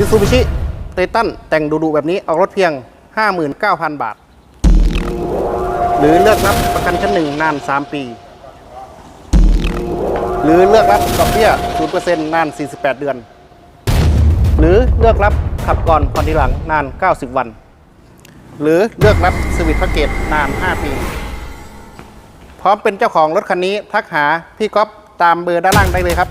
มิซูบิชิไททันแต่งดูๆแบบนี้ออกรถเพียง 59,000 บาท หรือเลือกรับประกันชั้นหนึ่งนาน 3 ปี หรือเลือกรับดอกเบี้ย 0%นาน 48 เดือน หรือเลือกรับขับก่อนผ่อนทีหลังนาน 90 วัน หรือเลือกรับสวิตแพ็กเกจนาน 5 ปี พร้อมเป็นเจ้าของรถคันนี้ทักหาพี่ก๊อฟตามเบอร์ด้านล่างได้เลยครับ